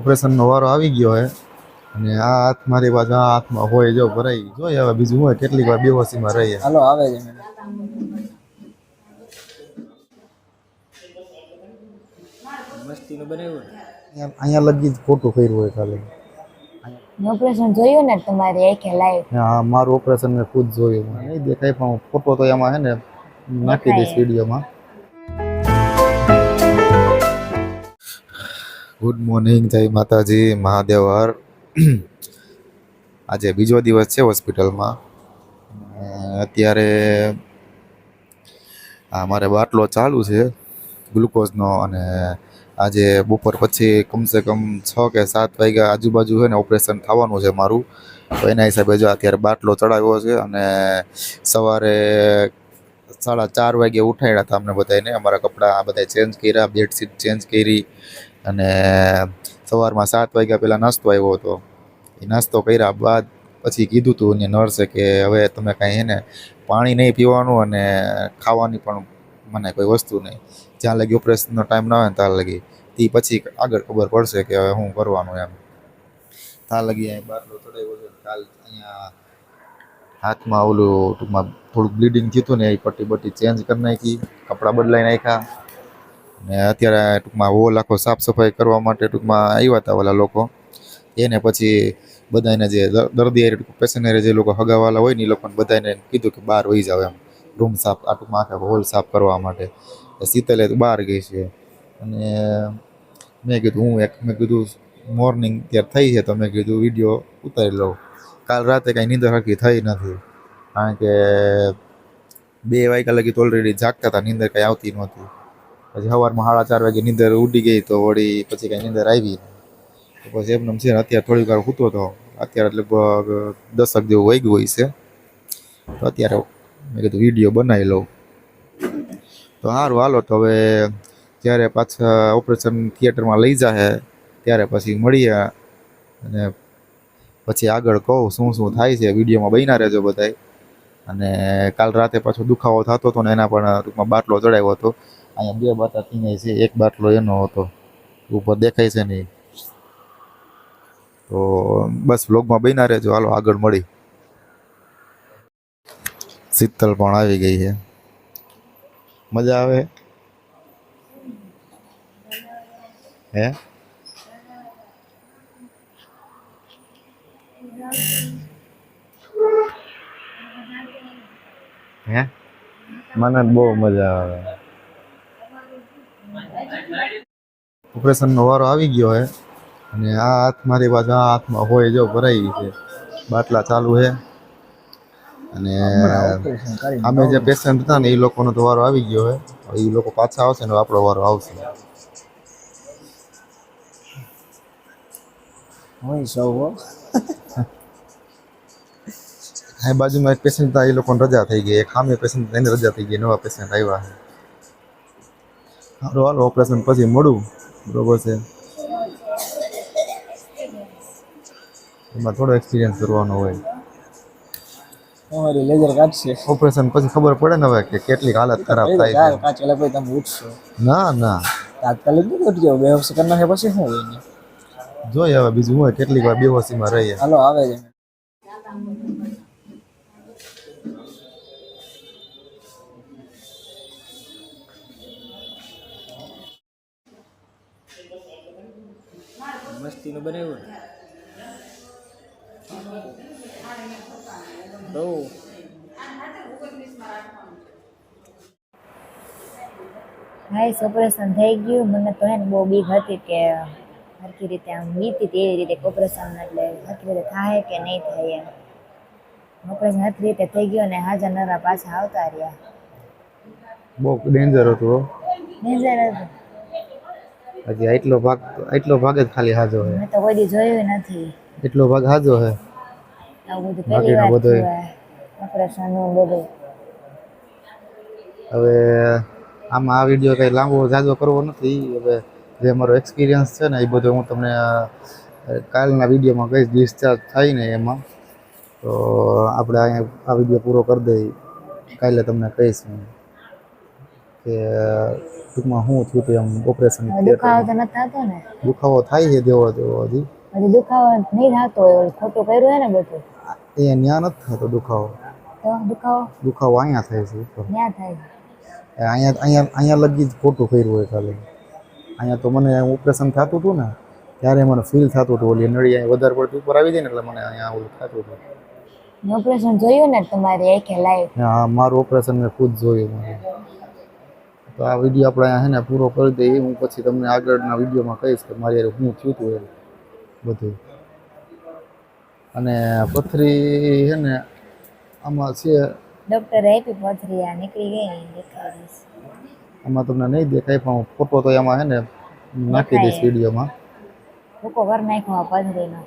ઓપરેશનનો વારો આવી ગયો હે. અને આ હાથ મારી બાજુ આ હાથમાં હોય જો ભરાઈ. જોઈએ હવે બીજું હોય કેટલીક વાર બેહોશીમાં રહીએ. હાલો આવે છે. મસ્તીનું બનાવ્યું અહીંયા અહીંયા લગી જ ખોટું કર્યું હોય ખાલી. ઓપરેશન જોયું ને તમારી આંખે લાઈવ હા મારું ઓપરેશન મેં ખુદ જોયું. નહીં દેખાય પણ ફોટો તો એમાં હે ને નાખી દઈશ વિડીયોમાં. ગુડ મોર્નિંગ જય માતાજી, મહાદેવ હર. આજે બીજો દિવસ છે હોસ્પિટલમાં. અત્યારે અમારે મારે બાટલો ચાલુ છે, ગ્લુકોઝનો, અને આજે બપોર પછી કમસે કમ છ કે સાત વાગ્યા આજુબાજુ છે ને ઓપરેશન થવાનું છે મારું. તો એના હિસાબે જો અત્યારે બાટલો ચડાવ્યો છે અને સવારે સાડા ચાર વાગે ઉઠાડ્યા હતા અમને બધાને અમારા કપડાં બધા ચેન્જ કર્યા બેડશીટ ચેન્જ કરી અને સવારમાં સાત વાગ્યા પહેલાં નાસ્તો આવ્યો હતો. એ નાસ્તો કર્યા બાદ પછી કીધું હતું ને નર્સે કે હવે તમે કાંઈ એને પાણી નહીં પીવાનું અને ખાવાની પણ મને કોઈ વસ્તુ નહીં. જ્યાં લગી ઓપરેશનનો ટાઈમ ના હોય ત્યાં લગી. તે પછી આગળ ખબર પડશે કે હવે શું કરવાનું એમ. ત્યાં લગી અહીં બાટલો ચડાવ્યો છે કાલ અહીંયા હાથમાં ઓલું ટૂંકમાં થોડુંક બ્લીડિંગ થયું હતું ને એ પટ્ટી બટ્ટી ચેન્જ કરી નાખી, કપડાં બદલાઈ નાખ્યા. ને અત્યારે ટૂંકમાં હોલ આખો સાફ સફાઈ કરવા માટે ટૂંકમાં આવ્યા હતા ઓલા લોકો. એને પછી બધાને જે દર- દર્દી પેસેન્જર જે લોકો હગાવાલા હોય ને એ લોકોને બધાને કીધું કે બહાર વહી જાવ એમ. રૂમ સાફ, આ ટૂંકમાં આખા હોલ સાફ કરવા માટે. શીતલે બહાર ગઈ છે. અને મેં કીધું, હું એક, મેં કીધું મોર્નિંગ ત્યારે થઈ છે તો મેં કીધું વીડિયો ઉતારી લઉં. કાલ રાતે કાંઈ નીંદર હરકી થઈ નથી. કારણ કે બે વાગ્યા લગી તો ઓલરેડી જાગતા હતા, નીંદર કાંઈ આવતી નહોતી. પછી સવારમાં સાડા ચાર વાગે નીંદર ઉડી ગઈ તો વળી પછી કાંઈ નીંદર આવી. પછી એમને છે અત્યારે થોડીક વાર સૂતો હતો અત્યારે લગભગ દસક જેવું વાગ્યું હોય છે. તો અત્યારે મેં કીધું વીડિયો બનાવી લઉં. તો સારું હાલો, તો હવે જ્યારે પાછા ઓપરેશન થિયેટરમાં લઈ જાહે ત્યારે પછી મળીએ. અને પછી આગળ કહું શું શું થાય છે, વિડીયોમાં બન્યા રહેજો બધાય. અને કાલ રાતે પાછો દુખાવો થતો હતો ને એના પણ ટૂંકમાં બાટલો ચડાવ્યો હતો. અહીંયા બે બાટા થઈ છે, એક બાટલો એનો હતો. ઉપર દેખાય છે નહીં. તો બસ વ્લોગમાં બન્યા રહેજો. હાલો, આગળ મળી. શીતલ પણ આવી ગઈ છે. મજા આવે? હે? હે? મને બહુ મજા આવે. ઓપરેશનનો વારો આવી ગયો હે. અને આ હાથ મારી બાજુ આ હાથમાં હોય જો ભરાઈ છે. બાટલા ચાલુ છે અને અમે જે પેશન્ટ હતા ને એ લોકોનો તો વારો આવી ગયો છે એ લોકો પાછા આવશે ને આપણો વારો આવશે. હોય સૌ આ બાજુમાં એક પેશન્ટ હતા એ લોકોને રજા થઈ ગઈ. એક સામે પેશન્ટ એને રજા થઈ ગઈ નવા પેશન્ટ આવ્યા છે સારું હાલો ઓપરેશન પછી મળું. બરોબર છે. એમાં થોડો એક્સપિરિયન્સ કરવાનો હોય. તમારી લેઝર કાઢશે. ઓપરેશન પછી ખબર પડે ને હવે કે કેટલી હાલત ખરાબ થાય છે. કલાક પછી તમે ઉઠશો. ના ના. તાત્કાલિક નહીં ઉઠી જાવ વર્ષ કરી નાખે પછી શું હોય? જોઈએ હવે બીજું હોય કેટલીક વાર બેહોશીમાં રહીએ. હાલો આવે છે. મસ્તીનું બનાવ્યું ને? ઓપરેશન થઈ ગયું. મને તો એને બહુ બીક હતી કે સરખી રીતે આમ બીતી એવી રીતે ઓપરેશન એટલે સરખી રીતે થાય કે નહીં થાય એમ. ઓપરેશન સરખી રીતે થઈ ગયું અને હાજર નરા પાછા આવતા રહ્યા. બહુ ડેન્જર હતું ડેન્જર હતું. હજી આટલો ભાગ આટલો ભાગ જ ખાલી હાજો હે. મેં તો કોઈ દી જોયું નથી. એટલો ભાગ હાજો હે. આવું બધું બાકીનું. થયું ઓપરેશનનું બધું. હવે આમાં આ વીડિયો કંઈ લાંબો જાજો કરવો નથી. હવે જે મારો એક્સપિરિયન્સ છે ને એ બધો હું તમને કાલના વિડીયોમાં કહીશ ડિસ્ચાર્જ થાય ને એમાં. તો આપણે અહીંયા આ વીડિયો પૂરો કરી દઈ. કાલે તમને કહીશ હું. કે ટૂંકમાં શું થયું હતું એમ ઓપરેશન દુખાવો તો નથી થતો ને? દુખાવો થાય છે દેવો દેવો હજી. હજી દુખાવો નહીં થતો હોય ખોટું કર્યું ને બધું? એ ત્યાં નથી થતો દુખાવો. તો દુખાવો? દુખાવો અહીંયા થાય છે ક્યાં થાય અહીંયા અહીંયા અહીંયા લગી જ ખોટું કર્યું હોય ખાલી. અહીંયા તો મને ઓપરેશન થતું હતું ને ત્યારે મને ફીલ થતું હતું. ઓલી નળી અહીંયા વધારે પડતી ઉપર આવી જાય ને એટલે મને અહીંયા ઓલું થતું હતું. ઓપરેશન જોયું ને તમારી આંખે લાઈવ હા મારું ઓપરેશન મેં ખુદ જોયું. મારે તો આ વીડિયો આપણે અહીંયા હે ને પૂરો કરી દઈએ. હું પછી તમને આગળના વિડીયોમાં કહીશ કે મારી યાર શું થયું હતું બધું. અને પથરી છે ને આમાં છે ડોક્ટર આપી પથરી આ નીકળી ગઈ આમાં તમને નહીં દેખાય પણ ફોટો તો એમાં છે ને નાખી દઈશ વિડીયોમાં. લોકો ઘર નાખ્યો પથરીનો.